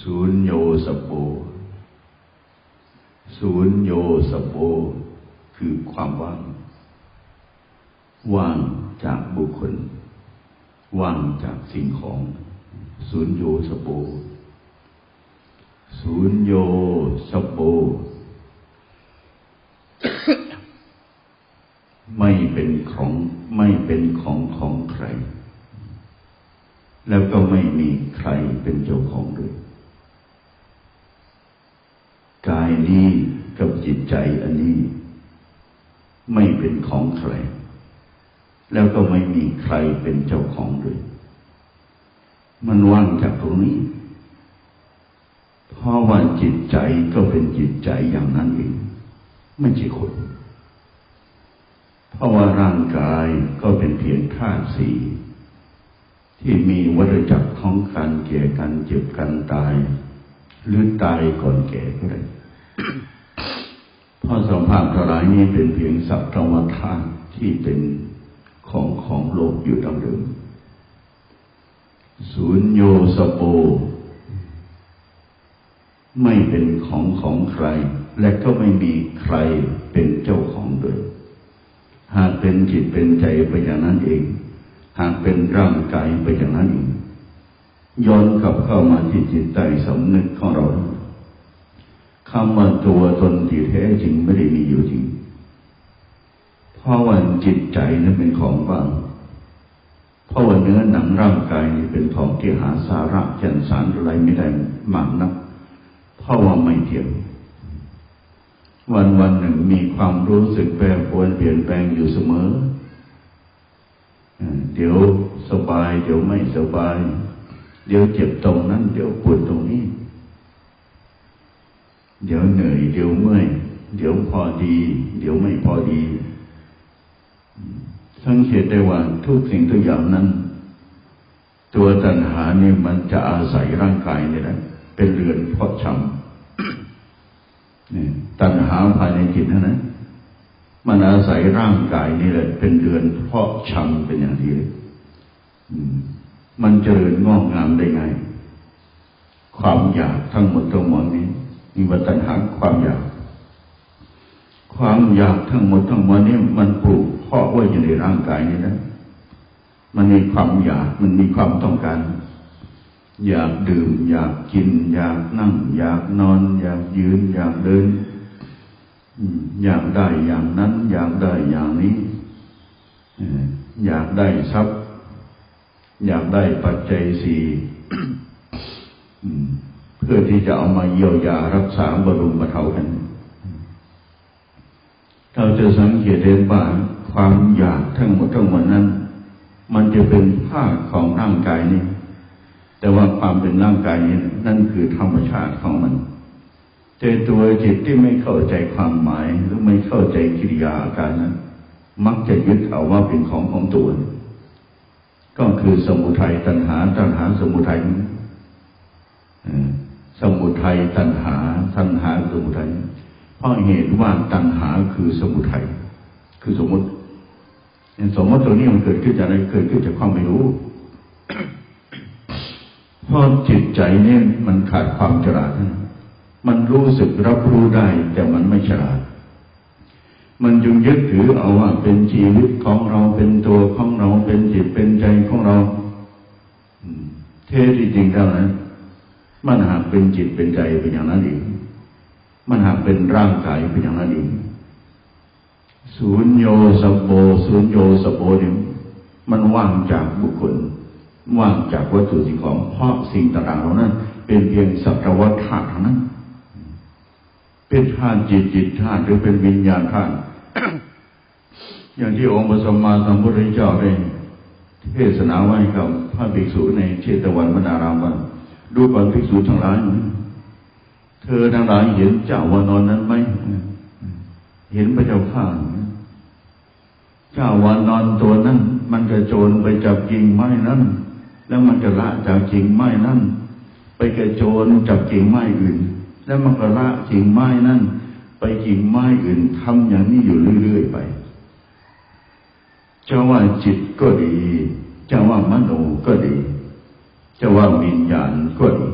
ศูนย์โยสโปศูนย์โยสโปคือความว่าง ว่างจากบุคคล ว่างจากสิ่งของ ศูนย์โยสโปศูนย์โยสโปไม่เป็นของไม่เป็นของของใคร แล้วก็ไม่มีใครเป็นเจ้าของด้วย กายนี้กับจิตใจอันนี้ ไม่เป็นของใคร แล้วก็ไม่มีใครเป็นเจ้าของด้วย มันว่างจากตรงนี้เพราะว่าจิตใจก็เป็นจิตใจอย่างนั้นเองไม่ใช่คนเพราะว่าร่างกายก็เป็นเพียงธาตุสี่ที่มีวัฏจักรของการเก่กันเจ็บกันตาย หรือตายก่อนแก่ก็ได้ พราะสภาพทลายนี้เป็นเพียงสัพพวธาตุที่เป็นของของโลกอยู่ดังเดิมศูนย์โยสโป ไม่เป็นของของใคร และก็ไม่มีใครเป็นเจ้าของด้วย หากเป็นจิตเป็นใจไปอย่างนั้นเอง หากเป็นร่างกายไปอย่างนั้นเองย้อนกลับเข้ามาที่จิตใต้สำนึกของเรา คำว่าตัวตนที่แท้จริงไม่ได้มีอยู่จริง เพราะว่าจิตใจนั้นเป็นของว่าง เพราะว่าเนื้อหนังร่างกายนี่เป็นของที่หาสาระแก่นสารอะไรไม่ได้มากนัก เพราะว่าไม่เที่ยงวันวันหนึ่งมีความรู้สึกแปรปรวนเปลี่ยนแปลงอยู่เสมอ เดี๋ยวสบาย เดี๋ยวไม่สบาย เดี๋ยวเจ็บตรงนั้น เดี๋ยวปวดตรงนี้ เดี๋ยวเหนื่อย เดี๋ยวเมื่อย เดี๋ยวพอดี เดี๋ยวไม่พอดี สังเกตได้ว่าทุกสิ่งทุกอย่างนั้น ตัวตัณหานี่มันจะอาศัยร่างกายนี่แหละเป็นเรือนเพาะชำนี่ตัณหาภายในจิตนะนะมันอาศัยร่างกายนี่แหละ เป็นเรือนเพาะชำเป็นอย่างดีเลยมันเจริญงอกงามได้ไง ความอยากทั้งหมดทั้งมวลนี้ มีวัฏหาความอยาก ความอยากทั้งหมดทั้งมวลนี้มันปลูกเพาะไว้อยู่ในร่างกายนี้นะมันมีความอยากมันมีความต้องการ อยากดื่ม อยากกิน อยากนั่ง อยากนอน อยากยืน อยากเดินอยากได้อย่างนั้น อยากได้อย่างนี้อยากได้ทรัพย์ อยากได้ปัจจัยสี่ พื่อที่จะเอามาเยียวยารักษาบรุมบรรเทากัน เราจะสังเกตเห็นว่าความอยากทั้งหมดทั้งมวลนั้น มันจะเป็นภาคของร่างกายนี้ แต่ว่าความเป็นร่างกายนี้นั่นคือธรรมชาติของมันแต่ตัวจิตที่ไม่เข้าใจความหมายหรือไม่เข้าใจกิริยาอาการนั้น มักจะยึดเอาว่าเป็นของของตัว ก็คือสมุทัยตัณหาตัณหาสมุทัย สมุทัยตัณหาตัณหาสมุทัยเพราะเหตุว่าตัณหาคือสมุทัยคือสมมติสมมติตัวนี้มันเกิดขึ้นจากอะไรเกิดขึ้นจากความไม่รู้เพราะจิตใจเนี่ยมันขาดความฉลาด มันรู้สึกรับรู้ได้ แต่มันไม่ฉลาด มันจึงยึดถือเอาว่าเป็นชีวิตของเราเป็นตัวของเราเป็นจิตเป็นใจของเราเทที่จริงเท่านั้น มันหากเป็นจิตเป็นใจเป็นอย่างนั้นเองมันหากเป็นร่างกายเป็นอย่างนั้นเองศูนย์โยสโบศูนย์โยสโบเนี่ยมันว่างจากบุคคล ว่างจากวัตถุสิ่งของเพราะสิ่งต่างๆเหล่านั้น เป็นเพียงสัจวัตธาตุเท่านั้น เป็นธาตุจิตจิตธาตุหรือเป็นวิญญาณธาตุอย่างที่องค์พระสัมมาสัมพุทธเจ้าได้เทศนาไว้กับพระภิกษุในเชตวันมนารามว่า ดูก่อนภิกษุทั้งหลาย เธอทั้งหลายเห็นเจ้าวานอนนั้นไหม เห็นพระเจ้าข้าเจ้าวานอนตัวนั้น มันจะโจรไปจับกิ่งไม้นั้น แล้วมันจะละจากกิ่งไม้นั้น ไปกระโจนจับกิ่งไม้อื่น แล้วมันก็ละกิ่งไม้นั้น ไปกิ่งไม้อื่นทำอย่างนี้อยู่เรื่อยๆไป เจ้าว่าจิตก็ดี เจ้าว่ามโนก็ดี จะว่าวิญญาณก็ดี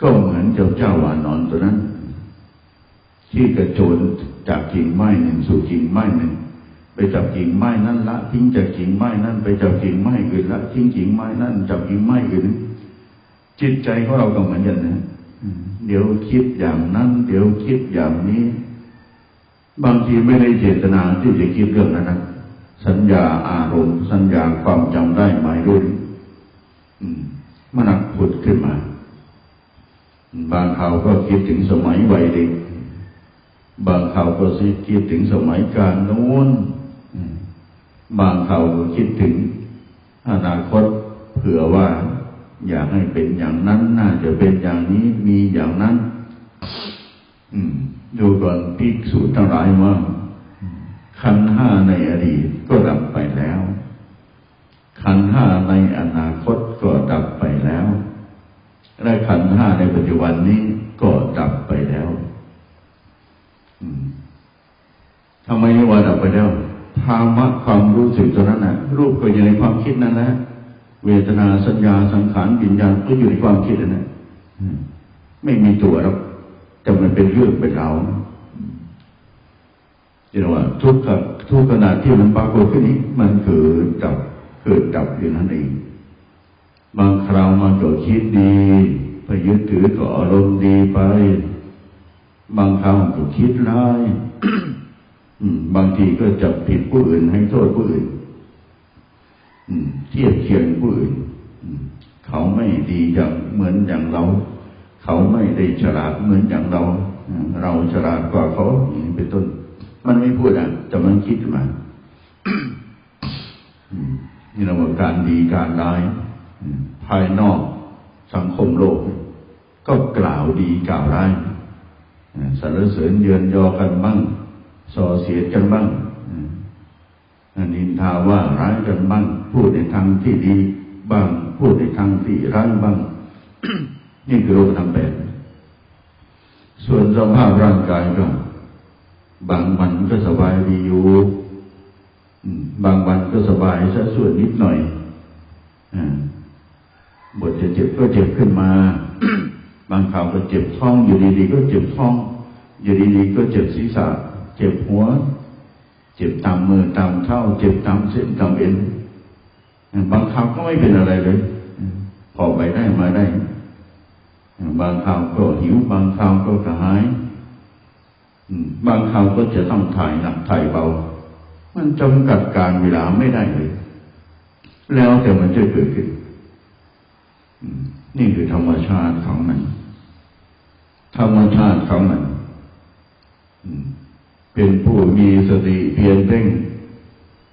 ก็เหมือนเจ้าเจ้าวานอนตัวนั้น ที่กระโจนจากกิ่งไม้หนึ่งสู่กิ่งไม้หนึ่ง ไปจับกิ่งไม้นั้นละ ทิ้งจากกิ่งไม้นั้น ไปจับกิ่งไม้อื่นละ ทิ้งกิ่งไม้นั้นจับกิ่งไม้อื่น จิตใจของเราก็เหมือนกันนะเดี๋ยวคิดอย่างนั้น เดี๋ยวคิดอย่างนี้ บางทีไม่ได้เจตนาที่จะคิดเรื่องนั้นนะสัญญาอารมณ์ สัญญาความจำได้หมายรู้ มันหนักผุดขึ้นมา บางคราวก็คิดถึงสมัยวัยเด็ก บางคราวก็คิดถึงสมัยการโน้น บางคราวก็คิดถึงอนาคตเผื่อว่า อยากให้เป็นอย่างนั้น น่าจะเป็นอย่างนี้มีอย่างนั้น อืมดูก่อนภิกษุทั้งหลายว่าขันห้าในอดีตก็ดับไปแล้ว ขันห้าในอนาคตก็ดับไปแล้ว และขันห้าในปัจจุบันนี้ก็ดับไปแล้วทำไมว่าดับไปแล้วภาวะความรู้สึกตัวนั้นนะรูปก็อยู่ในความคิดนั่นแหละเวทนาสัญญาสังขารวิญญาณก็อยู่ในความคิดนั่นแหละไม่มีตัวหรอกแต่มันเป็นเรื่องเป็นราวเรียกว่าทุกขทุกขณะที่มันปรากฏขึ้นนี้ มันเกิดดับ เกิดดับอยู่นั่นเอง บางคราวมันก็คิดดีไปยึดถือก็อารมณ์ดีไป บางคราวมันก็คิดร้ายบางทีก็จับผิดผู้อื่นให้โทษผู้อื่นเทียบเคียงผู้อื่นเขาไม่ดีอย่างเหมือนอย่างเรา เขาไม่ได้ฉลาดเหมือนอย่างเรา เราฉลาดกว่าเขาอย่างนี้เป็นต้น มันไม่พูดอะแต่มันคิดมา นี่เราว่าการดีการร้าย ภายนอกสังคมโลก ก็กล่าวดีกล่าวร้ายสรรเสริญเยือนยอกันบ้างส่อเสียดกันบ้างนินทาว่าร้ายกันบ้างพูดในทางที่ดีบ้างพูดในทางที่ร้ายบ้าง นี่คือโลกธรรมแปดส่วนสภาพร่างกายก็บางวันก็สบายดีอยู่ บางวันก็สบายซะส่วนนิดหน่อยอาบทจะเจ็บก็เจ็บขึ้นมา บางคราวก็เจ็บท้อง อยู่ดีๆก็เจ็บท้อง อยู่ดีๆก็เจ็บศีรษะ เจ็บหัว เจ็บตามมือตามเท้า เจ็บตามเส้นตามเอ็น บางคราวก็ไม่เป็นอะไรเลย พอไปได้มาได้ บางคราวก็หิว บางคราวก็กระหายอืมบางคราวก็จะต้องถ่ายหนักถ่ายเบา มันจำกัดการเวลาไม่ได้เลย แล้วแต่มันจะเกิดขึ้น นี่คือธรรมชาติของมัน ธรรมชาติของมันเป็นผู้มีสติเพียรเพ่ง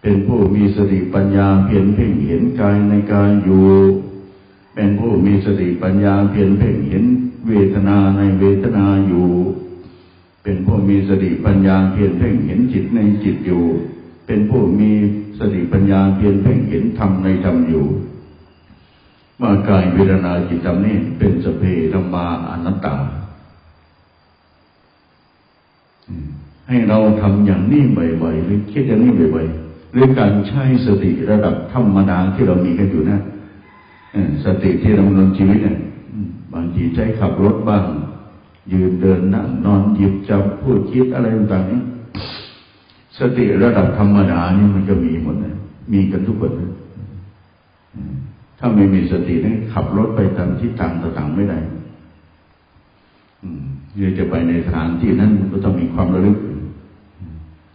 เป็นผู้มีสติปัญญาเพียรเพ่งเห็นกายในกายอยู่ เป็นผู้มีสติปัญญาเพียรเพ่งเห็นเวทนาในเวทนาอยู่ เป็นผู้มีสติปัญญาเพียรเพ่งเห็นจิตในจิตอยู่ เป็นผู้มีสติปัญญาเพียรเพ่งเห็นธรรมในธรรมอยู่ว่ากายเวทนาจิตธรรมนี่เป็นสเพธรรมาอนัตตา ให้เราทำอย่างนี้บ่อยๆหรือคิดอย่างนี้บ่อยๆหรือการใช้สติระดับธรรมดาที่เรามีกันอยู่นะสติที่ดำรงชีวิตเนี่ยบางทีใช้ขับรถบ้าง ยืนเดินนั่งนอนหยิบจับพูดคิดอะไรต่างๆนี้ สติระดับธรรมดานี่มันก็มีหมดนะมีกันทุกคนนะถ้าไม่มีสตินี่ขับรถไปตามทิศทางต่างไม่ได้อืมเรือจะไปในสถานที่นั้นมันก็ต้องมีความระลึก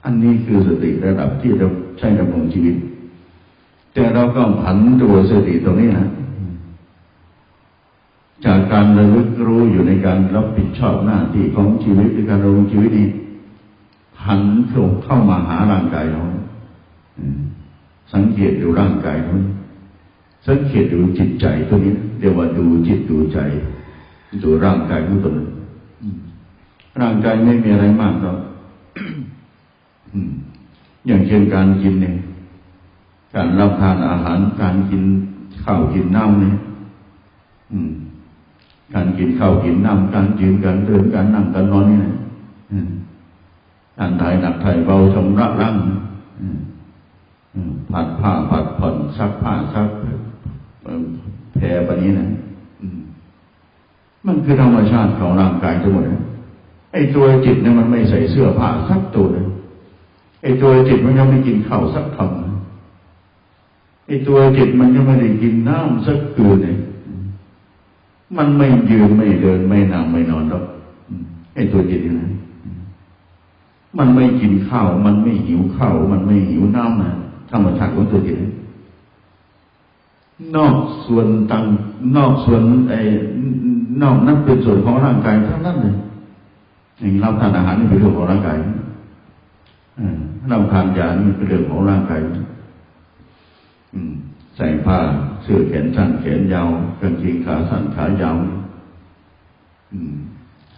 อันนี้คือสติระดับที่เราใช้ดำรงชีวิต แต่เราก็ผันตัวสติตรงนี้นะจากการระลึกรู้อยู่ในการรับผิดชอบหน้าที่ของชีวิตในการดำรงชีวิตนี้ หันเข้ามาหาร่างกายเราสังเกตดูร่างกายเราสังเกตดูจิตใจตัวนี้เรียกว่าดูจิตดูใจ ดูร่างกายของตนอืมร่างกายไม่มีอะไรมากหรอกอย่างเช่นการกินเนี่ย การรับทานอาหาร การกินข้าวกินน้ำเนี่ยการกินข้าวกินน้ำการยืนการเดินการนั่งการนอนเนี่นะ อืมการถ่ายหนักถ่ายเบาชำระร่างผัดผ้าผัดผ่อนซักผ้าซักเอ่แบบนี้นะมันคือธรรมชาติของร่างกายทั้งหมดนะไอ้ตัวจิตเนี่ยมันไม่ใส่เสื้อผ้าสักตัวเลยไอ้ตัวจิตมันยังไม่กินข้าวสักคำไอ้ตัวจิตมันยังไม่ได้กินน้ำสักคืนเลยมันไม่ยืนไม่เดินไม่นั่งไม่นอนหรอกไอ้ตัวจิตนี่นะ มันไม่กินข้าว มันไม่หิวข้าว มันไม่หิวน้ำนะธรรมชาติของตัวจิตนนอกส่วนต่างนอกส่วนไอ้นอกนั้นเป็นส่วนของร่างกายทั้งนั้นเลยอย่างรับทานอาหารนี่เป็นเรื่องของร่างกายอืมรับทานยานี่เป็นเรื่องของร่างกายใส่ผ้าเสื้อแขนสั้นแขนยาวกางเกงขาสั้นขายาว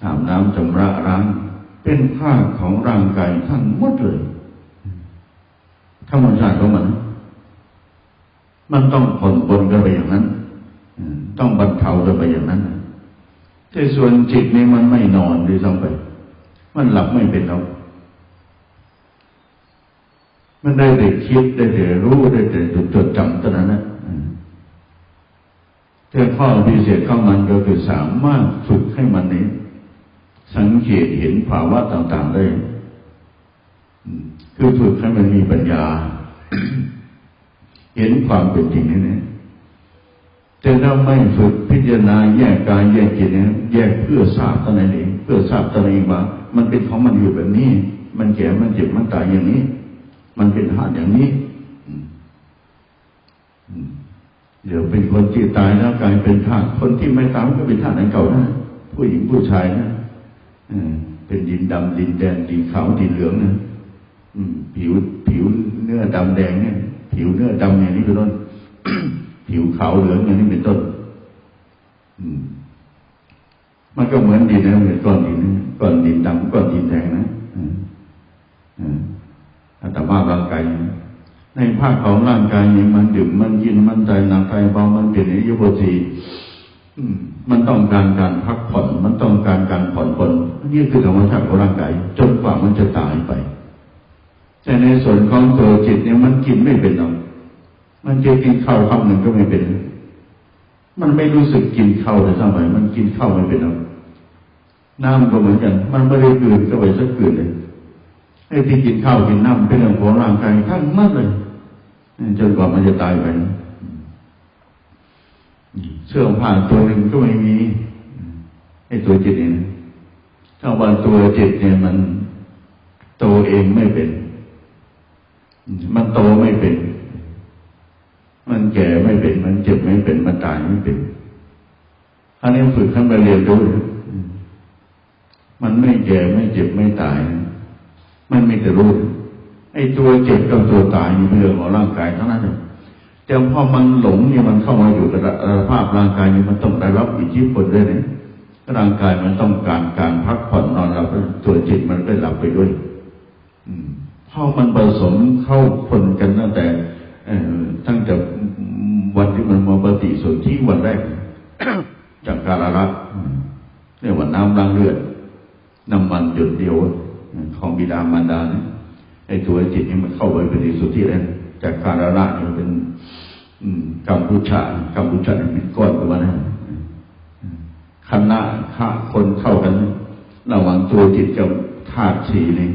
อาบน้ำชำระล้าง เป็นผ้าของร่างกายทั้งหมดเลยธรรมชาติของมัน มันต้องผ่อนปนกันไปอย่างนั้นต้องบรรเทากันไปอย่างนั้นแต่ส่วนจิตนี่มันไม่นอนด้วยซ้ำไป มันหลับไม่เป็นแล้วมันได้แต่คิดได้แต่รู้ได้แต่จดจำเท่านั้นนะแต่ข้อพิเศษของมันก็คือสามารถฝึกให้มันนี้ สังเกตเห็นภาวะต่างๆได้คือฝึกให้มันมีปัญญา เห็นความเป็นจริงนี่นะแต่ถ้าไม่ฝึกพิจารณาแยกกายแยกจิตเนี่ยแยกเพื่อทราบตนเองเพื่อทราบตัวเองว่ามันเป็นของมันอยู่แบบนี้ มันแก่มันเจ็บมันตายอย่างนี้ มันเป็นธาตุอย่างนี้เดี๋ยวเป็นคนที่ตายแล้วกลายเป็นธาตุคนที่ไม่ตายก็เป็นธาตุอันเก่านะผู้หญิงผู้ชายนะ เป็นดินดำดินแดงดินขาวดินเหลืองนะผิวผิวเนื้อดำแดงเนี่ย ผิวเนื้อดำอย่างนี้เป็นต้น ผิวขาวเหลืองอย่างนี้เป็นต้นมันก็เหมือนดินนะเหมือนก้อนดินก้อนดินดำก้อนดินแดงนะอัตมาร่างกายในภาคของร่างกายนี้มันดื่มมันกินมันใจหนักใจเบามันเป็นอิยุบสี มันต้องการการพักผ่อน มันต้องการการผ่อนปลนนี่คือธรรมชาติของร่างกายจนกว่ามันจะตายไป แต่ในส่วนของตัวจิตเนี่ยมันกินไม่เป็นหรอกมันจะกินข้าวคำหนึ่งก็ไม่เป็น มันไม่รู้สึกกินข้าวเลยสมัยมันกินข้าวไม่เป็นหรอกน้ำก็เหมือนกัน มันไม่ได้กืนก็ไปสักกืนเลยไอ้ที่กินข้าวกินน้ำเป็นเรื่องของร่างกายทั้งนั้นเลยจนกว่ามันจะตายไป เสื้อผ้าตัวหนึ่งก็ไม่มีไอ้ตัวจิตเนี่ยถ้าว่าตัวจิตเนี่ยมันโตเองไม่เป็น มันโตไม่เป็น มันแก่ไม่เป็น มันเจ็บไม่เป็น มันตายไม่เป็นคราวนี้ฝึกขึ้นมาเรียนรู้มันไม่แก่ไม่เจ็บไม่ตาย มันไม่แต่รู้ไอ้ตัวเจ็บกับตัวตายมีเรื่องของร่างกายเท่านั้นเอง แต่พอมันหลงเนี่ยมันเข้ามาอยู่กับภาพร่างกายนี่มันต้องได้รับอิทธิพลด้วยนะร่างกายมันต้องการการพักผ่อนนอนหลับตัวจิตมันก็หลับไปด้วยเพราะมันผสมเข้าคนกันตั้งแต่ตั้งแต่วันที่มันมาปฏิสนธิวันแรกจากการรักเรียกว่าน้ำล้างเลือดน้ำมันหยดเดียวของบิดามารดาเนี่ยไอ้ตัวจิตนี่มันเข้าไปปฏิสนธิแล้วจากการละเนี่ยเป็น กัมพูชากัมพูชาเป็นก้อนตัวนั้นคณะข้าคนเข้ากันระหว่างตัวจิตกับธาตุสีนี่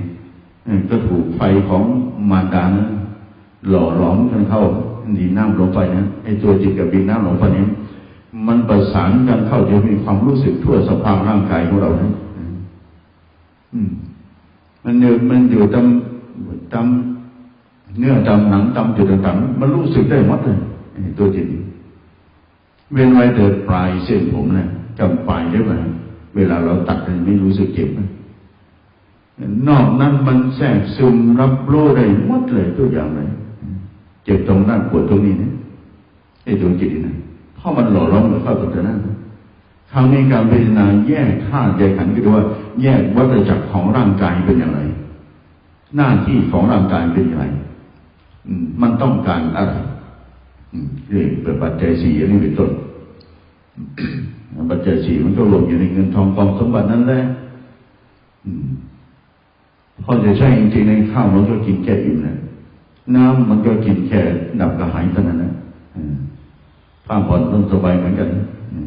ก็ถูกไฟของมารดานะหล่อหลอมกันเข้าดินน้ำลงไปนะไอ้ตัวจิตกับดินน้ำลงไปนี้มันประสานกันเข้าจะมีความรู้สึกทั่วสภาพร่างกายของเรานะมันอยู่มันอยู่ตามตามเนื้อดำหนังดำจุดต่างๆมันรู้สึกได้หมดเลย ตัวจิตเว้นไว้แต่ปลายเส้นผมนะจำปลายได้ไหมเวลาเราตัดไม่รู้สึกเจ็บนะนอกนั้นมันแทรกซึมรับรู้ได้หมดเลยตัวอย่างเลย เจ็บตรงนั้นปวดตรงนี้นะไอ้ตัวจิตนะเพราะมันหล่อล้อมเข้าตรงนั้นคราวนี้การพิจารณาแยกธาตุแยกขันธ์ก็ดูว่า แยกวัฏจักรของร่างกายเป็นอย่างไร หน้าที่ของร่างกายเป็นอย่างไรมันต้องการอะไร เรื่องเปิดปัจจัยสี่อันนี้เป็นต้นปัจจัยสี่มันก็รวมอยู่ในเงินทองกองสมบัตินั่นแหละพอจะใช้จริงๆในข้าวมันก็กินแค่อิ่มนะน้ำมันก็กินแค่ดับกระหายเท่านั้นนะผ้าผ่อนนุ่งสบายเหมือนกัน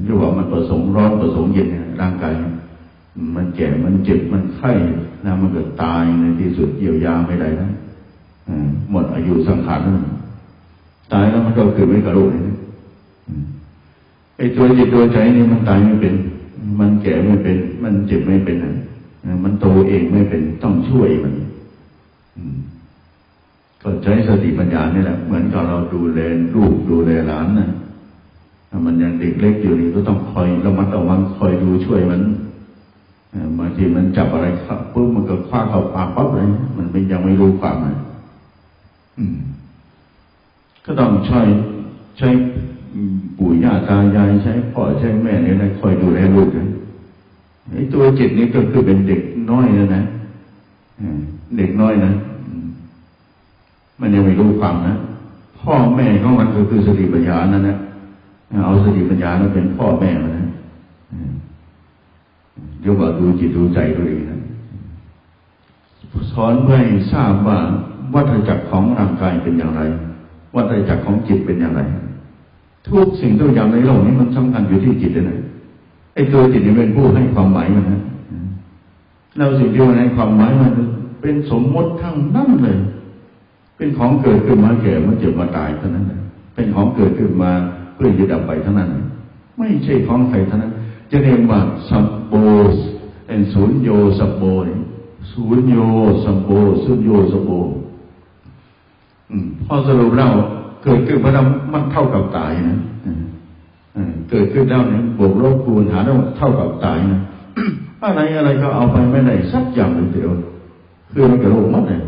เรียกว่ามันประสงค์ร้อนประสงค์เย็นเนี่ยร่างกายมันแก่มันเจ็บมันไข้แล้วมันเก็ตายในที่สุดเยียวยาไม่ได้นะหมดอายุสังขารแล้ว ตายแล้วมันก็เกิดไม่กระโดดเลยนะไอ้ตัวจิตตัวใจนี่มันตายไม่เป็น มันแก่ไม่เป็น มันเจ็บไม่เป็นนะมันโตเองไม่เป็นต้องช่วยมันก็ใช้สติปัญญานี่แหละ เหมือนกับเราดูแลลูกดูแลหลานนะมันยังเด็กเล็กอยู่นี่ก็ต้องคอยระมัดระวังคอยดูช่วยมันบางทีมันจับอะไรครับปุ๊บมันก็คว้าเข้าปากปั๊บเลยมันไม่ยังไม่รู้ความอืม ก็ต้องช่วยใช้ปู่ย่าตายายใช้พ่อใช้แม่เนี่ยนะคอยดูแลลูกนะไอ้ตัวจิตนี่ก็คือเป็นเด็กน้อยนะนะเด็กน้อยนะมันยังไม่รู้ความนะพ่อแม่ของมันก็คือสติปัญญานั่นนะเอาสติปัญญานั้นเป็นพ่อแม่มันนะเรียกว่าดูจิตดูใจตัวเองนะสอนเพื่อให้ทราบว่าวัฏจักรของร่างกายเป็นอย่างไร วัฏจักรของจิตเป็นอย่างไร ทุกสิ่งทุกอย่างในโลกนี้มันสำคัญอยู่ที่จิตเลยนะไอ้ตัวจิตนี่เป็นผู้ให้ความหมายมันนะเราสิ่งที่มันให้ความหมายมันเป็นสมมติทั้งนั้นเลย เป็นของเกิดขึ้นมาแก่มาเจ็บมาตายเท่านั้นเป็นของเกิดขึ้นมาเพื่อจะดับไปเท่านั้น ไม่ใช่ของใครเท่านั้น จะเรียกว่าสัมโบเป็นศูนย์โยสัมโบนี่ศูนย์โยสัมโบศูนย์โยสัมโบอืม พอสรุปแล้วเกิดขึ้นมาแล้วมันเท่ากับตายนะเกิดขึ้นแล้วเนี่ยบวกลบคูณหารแล้วเท่ากับตายนะอะไรอะไรก็เอาไปไม่ได้สักอย่างเดียวคือมันกระโลกมัดเลย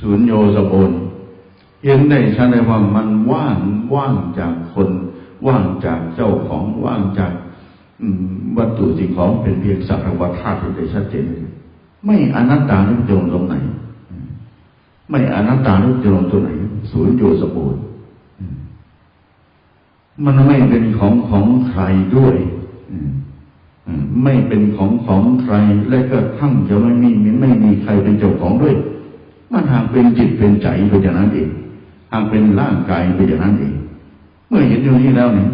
ศูนย์โยสบนเห็นได้ชัดเลยว่ามันว่างว่างจากคน ว่างจากเจ้าของว่างจากวัตถุสิ่งของเป็นเพียงสักว่าธาตุได้ชัดเจนไม่อนัตตานี่มันจะลงตรงไหน ไม่อนัตตานี่จะลงตรงไหนศูนย์โยสบนมันไม่เป็นของของใครด้วยไม่เป็นของของใคร และก็ทั้งจะไม่มีไม่มีใครเป็นเจ้าของด้วย มันหากเป็นจิตเป็นใจเป็นอย่างนั้นเองหากเป็นร่างกายเป็นอย่างนั้นเอง เมื่อเห็นอย่างนี้แล้วเนี่ย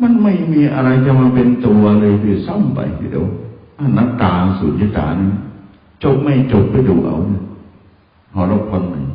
มันไม่มีอะไรจะมาเป็นตัวเลยคือซ้ำไปเดี๋ยวอนัตตาสุญญตานี่จบไม่จบไปดูเอาเนี่ย หอรบคนหนึ่ง